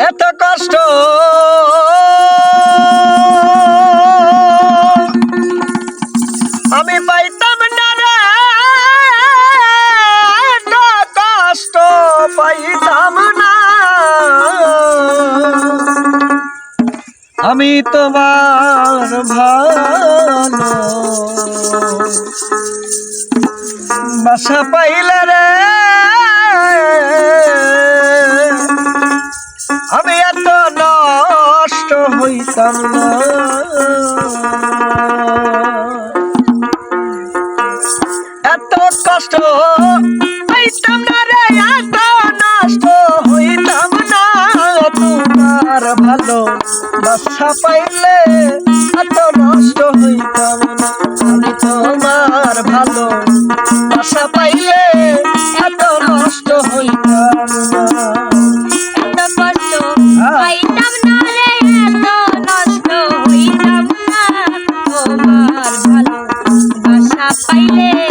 এত কষ্ট। আমি পাইতাম না রে, এত কষ্ট পাইতাম না। আমি তোমার ভালো। বাসা পাইলে হইতাম না। এত কষ্ট, হইতাম না রে, এত নষ্ট। হইতাম না তোমার ভালো বাসা পাইলে এত নষ্ট হইতাম না। তোমার ভালো বাসা পাইলে Bye.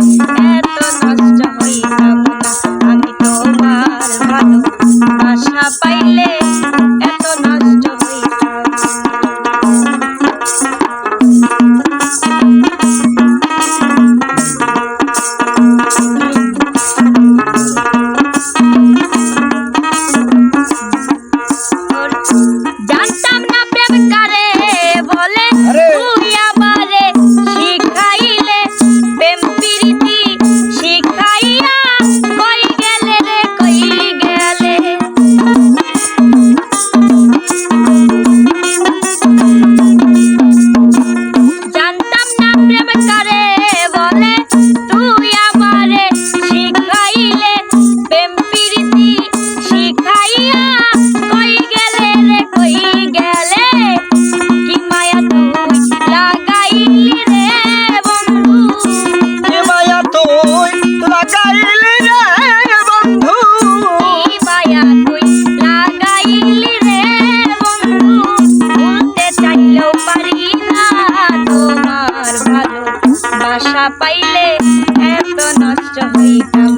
পাইলে এত নষ্ট হইতাম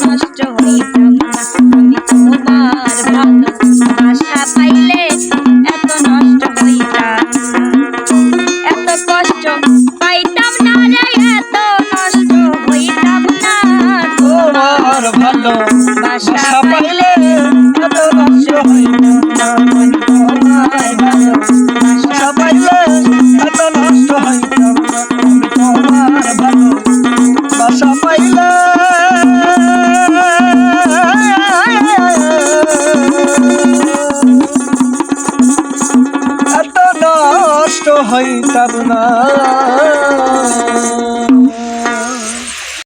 নষ্ট হইতাম না।